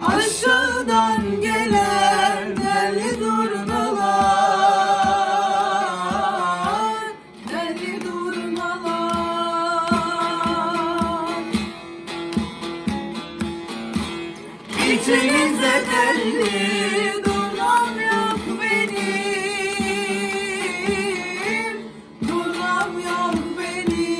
aşağıdan gelen içinize telli Dunam yok benim. Dunam yok